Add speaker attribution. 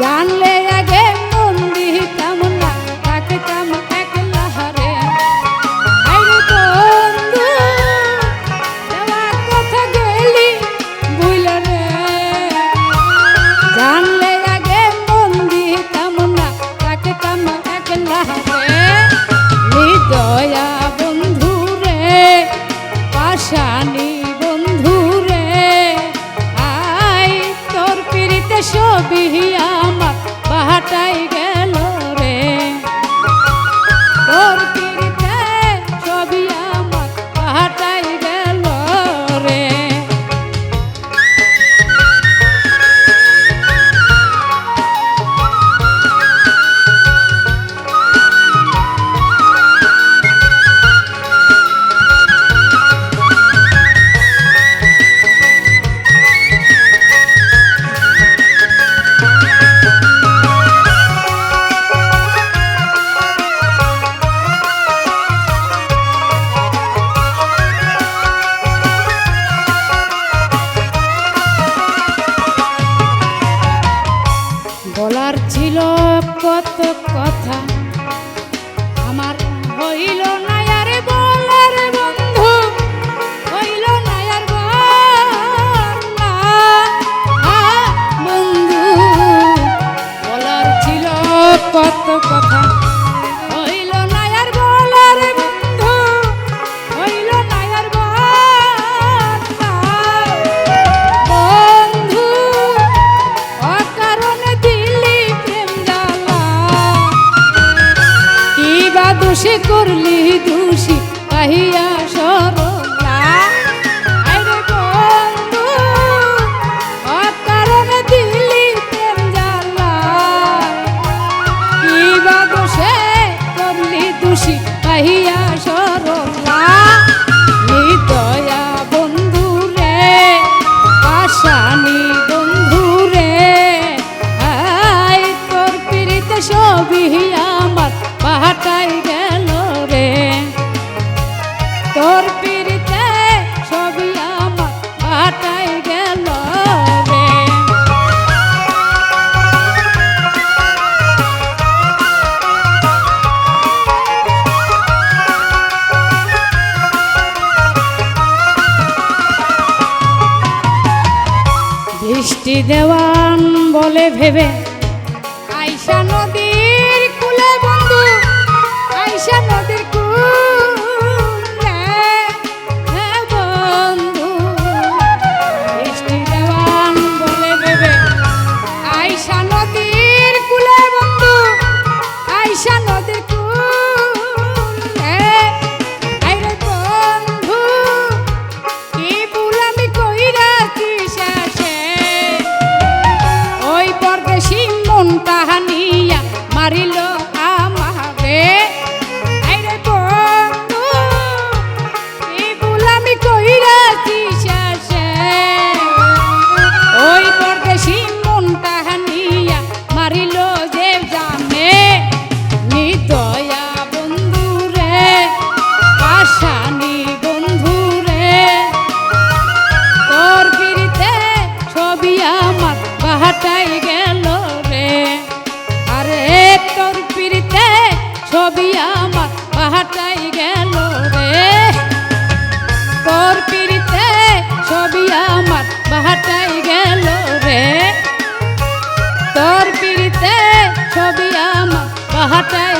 Speaker 1: জানলে আগে মন দিতাম না থাকতাম একলা হারে আইরে বন্ধু তোমার কথা গেলি বুইল রে। জানলে আগে মন দিতাম না থাকতাম কত কথা আমার হইল না আর বলার বন্ধু হইল না আর ছিল কত কথা। দোষে করলি দোষী পাহিয়া সৃষ্টি দেওয়ান বলে ভেবে আইসা নদী হাটে